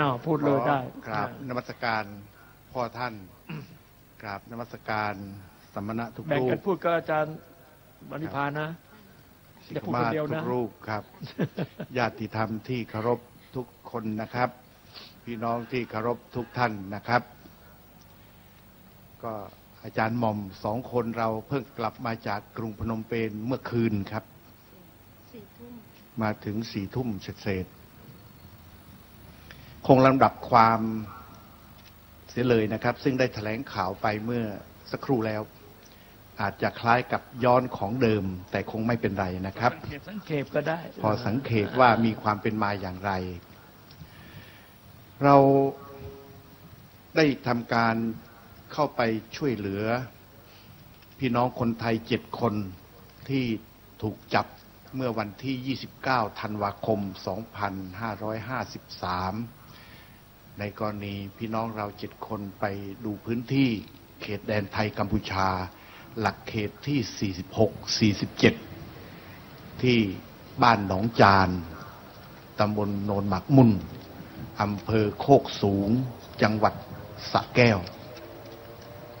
อ้าวพูดเลยได้กราบนมัสการพ่อท่านกราบนมัสการสมณะทุกแบ่งรูกัปนพูดกับอาจารย์วณิพานะอย่าพูดคนเดียวนะทุกรูปครับญาติธรรมที่เคารพทุกคนนะครับ พี่น้องที่เคารพทุกท่านนะครับ ก็อาจารย์หม่อมสองคนเราเพิ่งกลับมาจากกรุงพนมเปญเมื่อคืนครับสี่ทุ่มมาถึงสี่ทุ่มเศษๆ คงลำดับความเสียเลยนะครับ ซึ่งได้แถลงข่าวไปเมื่อสักครู่แล้ว อาจจะคล้ายกับย้อนของเดิม แต่คงไม่เป็นไรนะครับ สังเกตสังเกตก็ได้ พอสังเกตว่ามีความเป็นมาอย่างไร เราได้ทำการเข้าไปช่วยเหลือ พี่น้องคนไทยเจ็ดคนที่ถูกจับเมื่อวันที่ 29 ธันวาคม 2553 ในกรณีพี่น้องเราเจ็ดคนไปดูพื้นที่เขตแดนไทยกัมพูชา หลักเขตที่ 46 47 ที่บ้านหนองจานตำบลโนนหมักมุนอำเภอโคกสูง จังหวัดสระแก้ว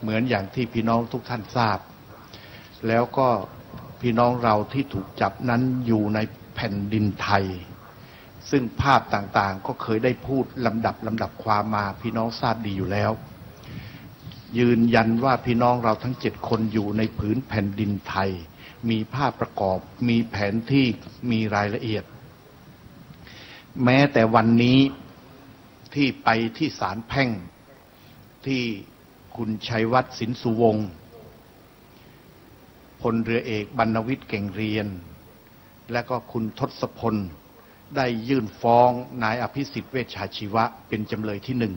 เหมือนอย่างที่พี่น้องทุกท่านทราบ แล้วก็พี่น้องเราที่ถูกจับนั้นอยู่ในแผ่นดินไทย ซึ่งภาพต่างๆ ก็เคยได้พูดลำดับลำดับความมาพี่น้องทราบดีอยู่แล้ว ยืนยันว่าพี่น้องเราทั้งเจ็ดคนอยู่ในผืนแผ่นดินไทย มีภาพประกอบ มีแผนที่มีรายละเอียด แม้แต่วันนี้ที่ไปที่ศาลแพ่งที่คุณชัยวัฒน์สินสุวงศ์พลเรือเอกบรรณวิทย์เก่งเรียน และก็คุณทศพล ได้ยื่นฟ้องนายอภิสิทธิ์เวชชาชีวะเป็นจำเลยที่หนึ่ง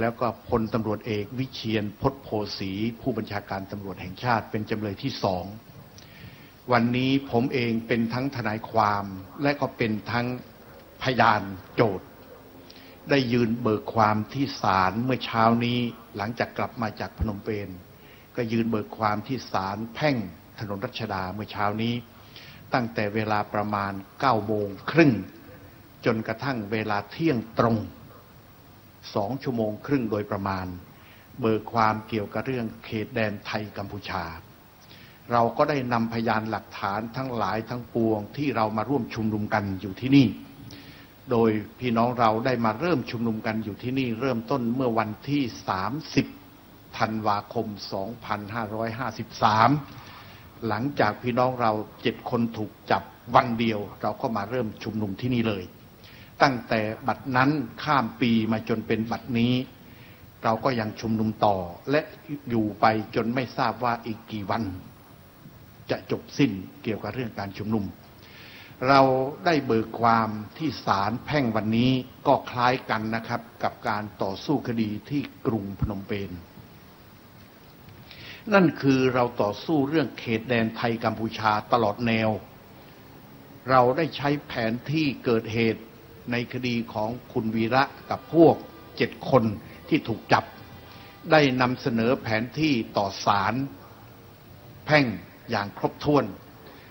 แล้วก็พลตำรวจเอกวิเชียนพจน์โพสี ผู้บัญชาการตำรวจแห่งชาติเป็นจำเลยที่สองวันนี้ผมเองเป็นทั้งทนายความและก็เป็นทั้งพยานโจทย์ ได้ยืนเบิกความที่ศาลเมื่อเช้านี้หลังจากกลับมาจากพนมเปญก็ยืนเบิกความที่ศาลแพ่งถนนรัชดาเมื่อเช้านี้ ตั้งแต่เวลาประมาณ9โมงครึ่ง จนกระทั่งเวลาเที่ยงตรงสองชั่วโมงครึ่งโดยประมาณ เบิกความเกี่ยวกับเรื่องเขตแดนไทยกัมพูชา เราก็ได้นำพยานหลักฐานทั้งหลายทั้งปวงที่เรามาร่วมชุมนุมกันอยู่ที่นี่ โดยพี่น้องเราได้มาเริ่มชุมนุมกันอยู่ที่นี่ เริ่มต้นเมื่อวันที่ 30ธันวาคม 2553 หลังจากพี่น้องเราเจ็ดคนถูกจับวันเดียว เราก็มาเริ่มชุมนุมที่นี่เลย ตั้งแต่บัดนั้นข้ามปีมาจนเป็นบัดนี้ เราก็ยังชุมนุมต่อและอยู่ไปจนไม่ทราบว่าอีกกี่วัน จะจบสิ้นเกี่ยวกับเรื่องการชุมนุม เราได้เบิกความที่ศาลแพ่งวันนี้ก็คล้ายกันนะครับ กับการต่อสู้คดีที่กรุงพนมเปญ นั่นคือเราต่อสู้เรื่องเขตแดนไทยกัมพูชาตลอดแนว เราได้ใช้แผนที่เกิดเหตุในคดีของคุณวีระกับพวกเจ็ดคนที่ถูกจับ ได้นำเสนอแผนที่ต่อศาลแพ่งอย่างครบถ้วน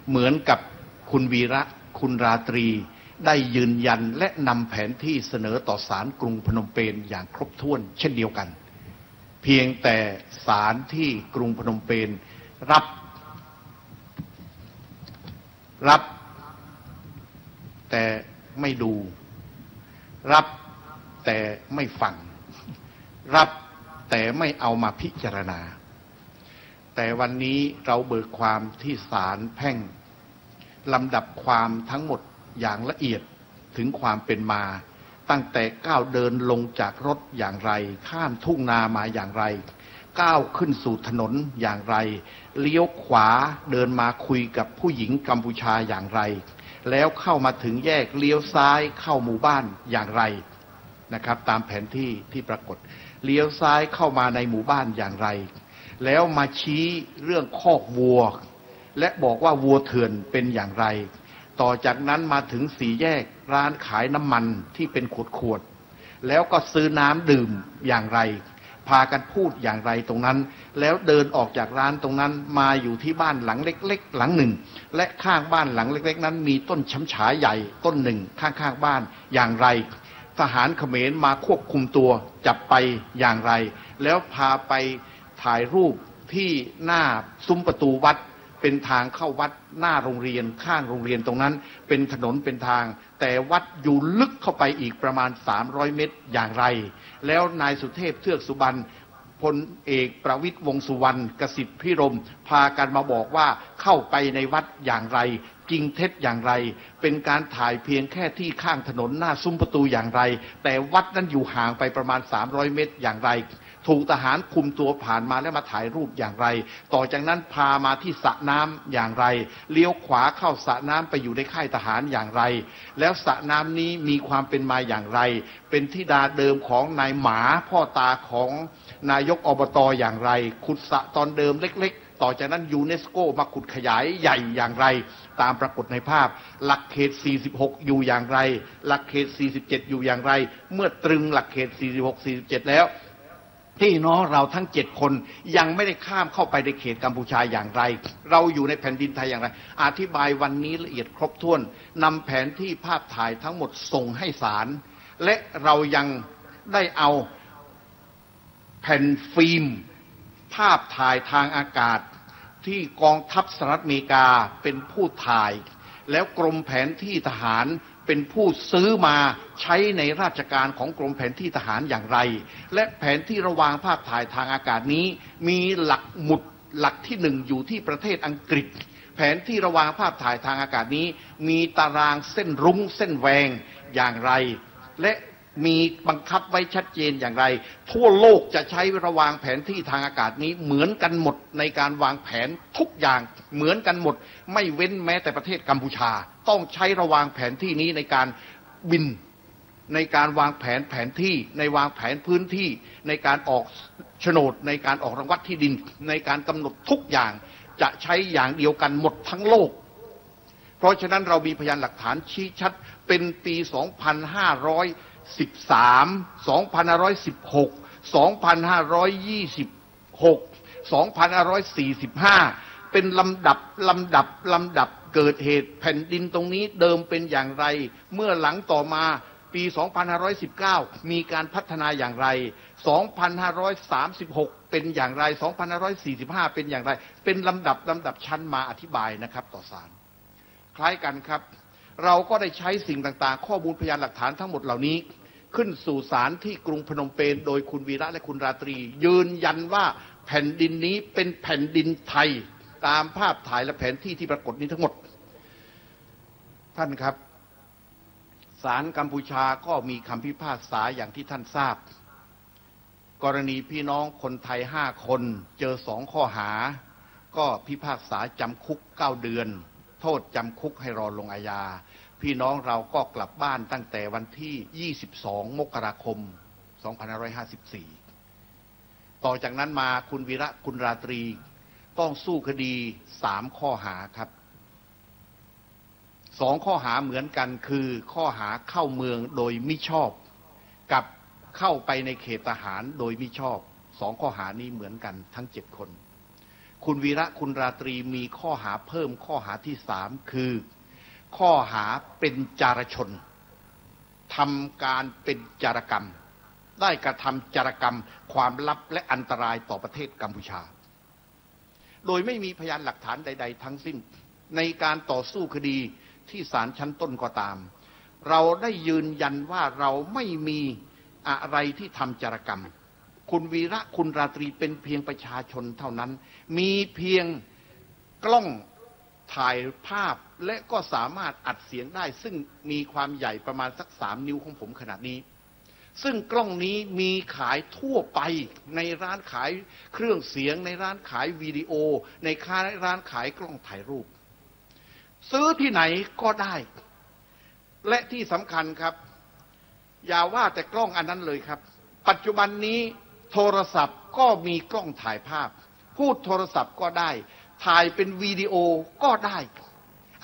เหมือนกับคุณวีระคุณราตรีได้ยืนยันและนำแผนที่เสนอต่อศาลกรุงพนมเปญอย่างครบถ้วนเช่นเดียวกัน เพียงแต่ศาลที่กรุงพนมเปญรับ รับ แต่ไม่ดู รับแต่ไม่ฟัง รับแต่ไม่เอามาพิจารณา แต่วันนี้เราเบิกความที่ศาลแพ่งลำดับความทั้งหมดอย่างละเอียดถึงความเป็นมา ตั้งแต่ก้าวเดินลงจากรถอย่างไร ข้ามทุ่งนามาอย่างไร ก้าวขึ้นสู่ถนนอย่างไร เลี้ยวขวาเดินมาคุยกับผู้หญิงกัมพูชาอย่างไร แล้วเข้ามาถึงแยกเลี้ยวซ้ายเข้าหมู่บ้านอย่างไรนะครับ ตามแผนที่ที่ปรากฏ เลี้ยวซ้ายเข้ามาในหมู่บ้านอย่างไร แล้วมาชี้เรื่องคอกวัว และบอกว่าวัวเถื่อนเป็นอย่างไร ต่อจากนั้นมาถึงสี่แยกร้านขายน้ำมันที่เป็นขวดขวดๆแล้วก็ซื้อน้ำดื่มอย่างไร พากันพูดอย่างไรตรงนั้น แล้วเดินออกจากร้านตรงนั้นมาอยู่ที่บ้านหลังเล็ก ๆ หลังหนึ่ง และข้างบ้านหลังเล็ก ๆ นั้น มีต้นช้ำฉาใหญ่ต้นหนึ่งข้างๆบ้านอย่างไร ทหารเขมรมาควบคุมตัวจับไปอย่างไร แล้วพาไปถ่ายรูปที่หน้าซุ้มประตูวัด เป็นทางเข้าวัดหน้าโรงเรียนข้างโรงเรียนตรงนั้น เป็นถนนเป็นทาง แต่วัดอยู่ลึกเข้าไปอีกประมาณ 300 เมตรอย่างไร แล้วนายสุเทพเทือกสุบรรณพลเอกประวิตยวงสุวรรณกสิทธิพิรม พากันมาบอกว่าเข้าไปในวัดอย่างไร จริงเท็จอย่างไร เป็นการถ่ายเพียงแค่ที่ข้างถนนหน้าซุ้มประตูอย่างไร แต่วัดนั้นอยู่ห่างไปประมาณ 300 เมตรอย่างไร ถูกทหารคุมตัวผ่านมาแล้วมาถ่ายรูปอย่างไร ต่อจากนั้นพามาที่สระน้ำอย่างไร เลี้ยวขวาเข้าสระน้ำไปอยู่ในค่ายทหารอย่างไร แล้วสระน้ำนี้มีความเป็นมาอย่างไร เป็นที่ดาเดิมของนายหมาพ่อตาของนายกอบตอย่างไร ขุดสระตอนเดิมเล็กๆ ต่อจากนั้นยูเนสโกมาขุดขยายใหญ่อย่างไร ตามปรากฏในภาพ หลักเขต 46 อยู่อย่างไร หลักเขต 47 อยู่อย่างไร เมื่อตรึงหลักเขต 46 47 แล้วพี่น้องเราทั้งเจ็ดคนยังไม่ได้ข้ามเข้าไปในเขตกัมพูชาอย่างไร เราอยู่ในแผ่นดินไทยอย่างไร อธิบายวันนี้ละเอียดครบถ้วนนำแผนที่ภาพถ่ายทั้งหมดส่งให้ศาลและเรายังได้เอาแผ่นฟิล์ม ภาพถ่ายทางอากาศ ที่กองทัพสหรัฐอเมริกาเป็นผู้ถ่าย แล้วกรมแผนที่ทหารเป็นผู้ซื้อมาใช้ในราชการของกรมแผนที่ทหารอย่างไร และแผนที่ระวางภาพถ่ายทางอากาศนี้ มีหลักหมุดหลักที่หนึ่งอยู่ที่ประเทศอังกฤษ แผนที่ระวางภาพถ่ายทางอากาศนี้ มีตารางเส้นรุ้งเส้นแวงอย่างไร และ มีบังคับไว้ชัดเจนอย่างไร ทั่วโลกจะใช้ระวางแผนที่ทางอากาศนี้เหมือนกันหมดในการวางแผนทุกอย่างเหมือนกันหมด ไม่เว้นแม้แต่ประเทศกัมพูชา ต้องใช้ระวางแผนที่นี้ในการบินในการวางแผนแผนที่ในวางแผนพื้นที่ในการออกโฉนด ในการออกรางวัดที่ดิน ในการกำหนดทุกอย่างจะใช้อย่างเดียวกันหมดทั้งโลก เพราะฉะนั้นเรามีพยานหลักฐานชี้ชัดเป็นปี 2500 13 2516 2526 2545 เป็นลำดับลำดับลำดับเกิดเหตุแผ่นดินตรงนี้เดิมเป็นอย่างไร เมื่อหลังต่อมาปี 2519 มีการพัฒนาอย่างไร 2536 เป็นอย่างไร 2545 เป็นอย่างไร เป็นลำดับลำดับชั้นมาอธิบายนะครับต่อศาล คล้ายกันครับ เราก็ได้ใช้สิ่งต่างๆ ข้อมูลพยานหลักฐานทั้งหมดเหล่านี้ ขึ้นสู่ศาลที่กรุงพนมเปญโดยคุณวีระและคุณราตรี ยืนยันว่าแผ่นดินนี้เป็นแผ่นดินไทยตามภาพถ่ายและแผนที่ที่ปรากฏนี้ทั้งหมด ท่านครับศาลกัมพูชาก็มีคำพิพากษาอย่างที่ท่านทราบ กรณีพี่น้องคนไทยห้าคนเจอสองข้อหา ก็พิพากษาจำคุกเก้าเดือน โทษจำคุกให้รอลงอาญา พี่น้องเราก็กลับบ้านตั้งแต่วันที่ 22 มกราคม 2554 ต่อจากนั้นมาคุณวีระคุณราตรีต้องสู้คดีสามข้อหาครับสองข้อหาเหมือนกันคือข้อหาเข้าเมืองโดยมิชอบ กับเข้าไปในเขตทหารโดยมิชอบสองข้อหานี้เหมือนกันทั้งเจ็ดคน คุณวีระคุณราตรีมีข้อหาเพิ่มข้อหาที่สามคือ ข้อหาเป็นจารชนทำการเป็นจารกรรม ได้กระทำจารกรรมความลับและอันตรายต่อประเทศกัมพูชา โดยไม่มีพยานหลักฐานใด ๆ ทั้งสิ้น ในการต่อสู้คดีที่ศาลชั้นต้นก็ตาม เราได้ยืนยันว่าเราไม่มีอะไรที่ทำจารกรรม คุณวีระคุณราตรีเป็นเพียงประชาชนเท่านั้น มีเพียงกล้องถ่ายภาพ และก็สามารถอัดเสียงได้ ซึ่งมีความใหญ่ประมาณสักสามนิ้วของผมขนาดนี้ ซึ่งกล้องนี้มีขายทั่วไปในร้านขายเครื่องเสียง ในร้านขายวิดีโอ ในค้าร้านขายกล้องถ่ายรูป ซื้อที่ไหนก็ได้ และที่สำคัญครับ อย่าว่าแต่กล้องอันนั้นเลยครับ ปัจจุบันนี้โทรศัพท์ก็มีกล้องถ่ายภาพ พูดโทรศัพท์ก็ได้ ถ่ายเป็นวิดีโอก็ได้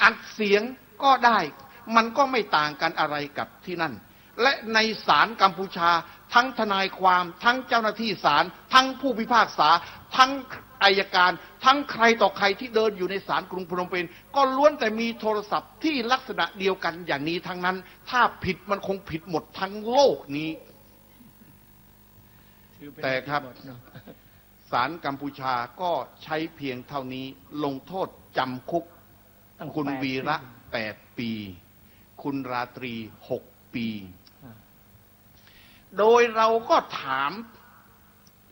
อัดเสียงก็ได้ มันก็ไม่ต่างกันอะไรกับที่นั่น และในศาลกัมพูชา ทั้งทนายความ ทั้งเจ้าหน้าที่ศาลทั้งผู้พิพากษา ทั้งอายการ ทั้งใครต่อใครที่เดินอยู่ในศาลกรุงพนมเปญก็ล้วนแต่มีโทรศัพท์ที่ลักษณะเดียวกันอย่างนี้ทั้งนั้น ถ้าผิดมันคงผิดหมดทั้งโลกนี้ถือเป็นแต่ครับหมดเนอะศาลกัมพูชาก็ใช้เพียงเท่านี้ลงโทษจำคุก ตั้งคุณแปดวีระปีแปดปี คุณราตรีหกปี อ่า โดยเราก็ถาม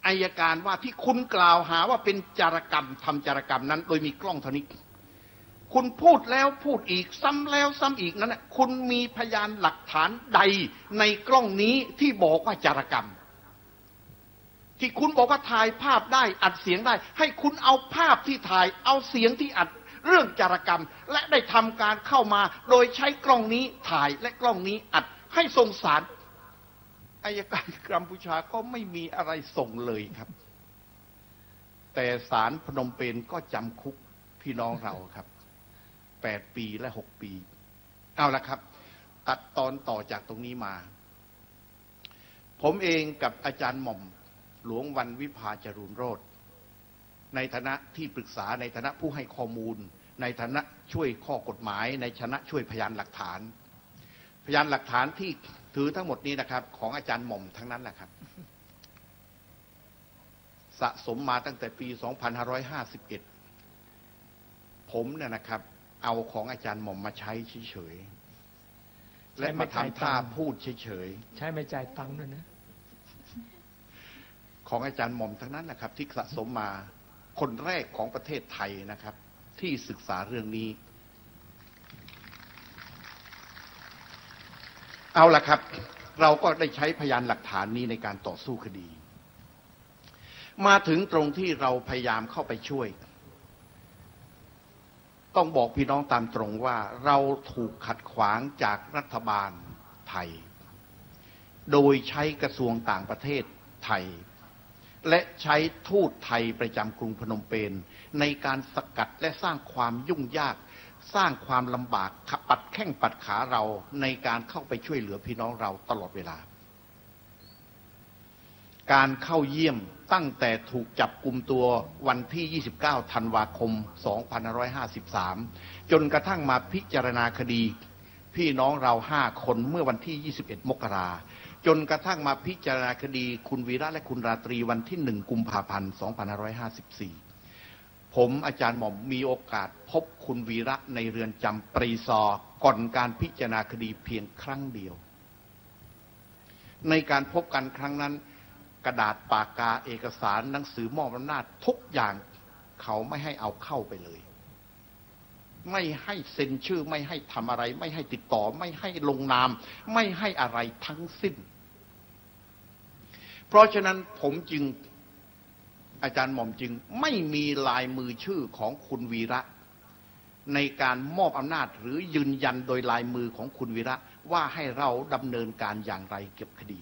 อายการว่าที่คุณกล่าวหาว่าเป็นจารกรรมทำจารกรรมนั้น โดยมีกล้องเท่านี้คุณพูดแล้วพูดอีกซ้ำแล้วซ้ำอีกนั้นน่ะคุณมีพยานหลักฐานใดในกล้องนี้ที่บอกว่าจารกรรม ที่คุณบอกว่าถ่ายภาพได้อัดเสียงได้ ให้คุณเอาภาพที่ถ่ายเอาเสียงที่อัด เรื่องจารกรรม และได้ทำการเข้ามา โดยใช้กล้องนี้ถ่ายและกล้องนี้อัดให้ส่งสารอายการกัมพูชาก็ไม่มีอะไรส่งเลยครับ แต่ศาลพนมเปญก็จำคุกพี่น้องเราครับแปดปีและหกปี เอาละครับ ตัดตอนต่อจากตรงนี้มา ผมเองกับอาจารย์หม่อม หลวงวันวิภาจรูนโรธ ในฐานะที่ปรึกษาในฐานะผู้ให้ข้อมูล ในฐานะช่วยข้อกฎหมาย ในฐานะช่วยพยานหลักฐาน พยานหลักฐานที่ถือทั้งหมดนี้นะครับ ของอาจารย์หม่อมทั้งนั้นแหละครับ สะสมมาตั้งแต่ปี 2551 ผมเนี่ยนะครับ เอาของอาจารย์หม่อมมาใช้เฉยๆและมาทำท่าพูดเฉยๆใช้ไม่จ่ายตังค์ด้วยนะของอาจารย์หม่อมทั้งนั้นนะครับ ที่สะสมมา คนแรกของประเทศไทยนะครับ ที่ศึกษาเรื่องนี้ เอาละครับ เราก็ได้ใช้พยานหลักฐานนี้ในการต่อสู้คดี มาถึงตรงที่เราพยายามเข้าไปช่วย ต้องบอกพี่น้องตามตรงว่าเราถูกขัดขวางจากรัฐบาลไทย โดยใช้กระทรวงต่างประเทศไทย และใช้ทูตไทยประจำกรุงพนมเปญในการสกัดและสร้างความยุ่งยาก สร้างความลำบากขับปัดแข้งปัดขาเราในการเข้าไปช่วยเหลือพี่น้องเราตลอดเวลา การเข้าเยี่ยมตั้งแต่ถูกจับกลุ่มตัววันที่ 29 ธันวาคม 2553 จนกระทั่งมาพิจารณาคดี พี่น้องเราห้าคนเมื่อวันที่ 21 มกรา จนกระทั่งมาพิจารณาคดีคุณวีระและคุณราตรีวันที่1กุมภาพันธ์ 2554 ผมอาจารย์หม่อมมีโอกาสพบคุณวีระในเรือนจำปรีซอก่อนการพิจารณาคดีเพียงครั้งเดียว ในการพบกันครั้งนั้น กระดาษปากกาเอกสารหนังสือมอบอำนาจทุกอย่างเขาไม่ให้เอาเข้าไปเลย ไม่ให้เซ็นชื่อไม่ให้ทำอะไร ไม่ให้ติดต่อ ไม่ให้ลงนาม ไม่ให้อะไรทั้งสิ้น เพราะฉะนั้นผมจึงอาจารย์หม่อมจึงไม่มีลายมือชื่อของคุณวีระ ในการมอบอำนาจหรือยืนยันโดยลายมือของคุณวีระ ว่าให้เราดำเนินการอย่างไรเก็บคดี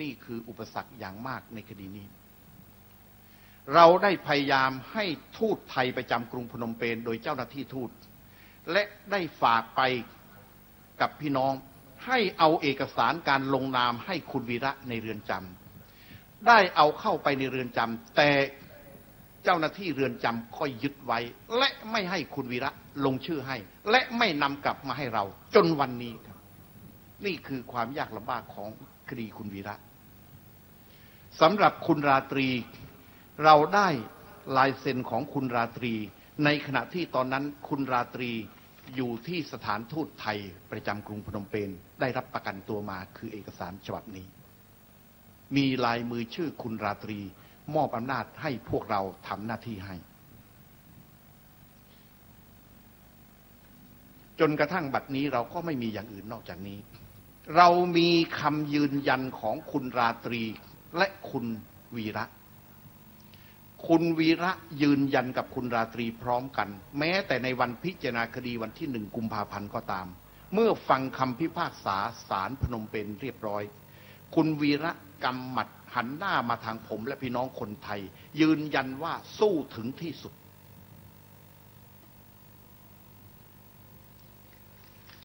นี่คืออุปสรรคอย่างมากในคดีนี้ เราได้พยายามให้ทูตไทยประจำกรุงพนมเปญโดยเจ้าหน้าที่ทูต และได้ฝากไปกับพี่น้อง ให้เอาเอกสารการลงนามให้คุณวีระในเรือนจำได้เอาเข้าไปในเรือนจำแต่เจ้าหน้าที่เรือนจำก็ยึดไว้ และไม่ให้คุณวีระลงชื่อให้ และไม่นำกลับมาให้เรา จนวันนี้ครับ นี่คือความยากลำบากของคดีคุณวีระสำหรับคุณราตรี เราได้ลายเซ็นของคุณราตรี ในขณะที่ตอนนั้นคุณราตรี อยู่ที่สถานทูตไทยประจำกรุงพนมเปญได้รับประกันตัวมาคือเอกสารฉบับนี้ มีลายมือชื่อคุณราตรี มอบอำนาจให้พวกเราทำหน้าที่ให้ จนกระทั่งบัดนี้เราก็ไม่มีอย่างอื่นนอกจากนี้ เรามีคำยืนยันของคุณราตรีและคุณวีระ คุณวีระยืนยันกับคุณราตรีพร้อมกัน แม้แต่ในวันพิจารณาคดีวันที่หนึ่งกุมภาพันธ์ก็ตาม เมื่อฟังคำพิพากษาสารพนมเปญเรียบร้อย คุณวีระกำหมัดหันหน้ามาทางผมและพี่น้องคนไทย ยืนยันว่าสู้ถึงที่สุด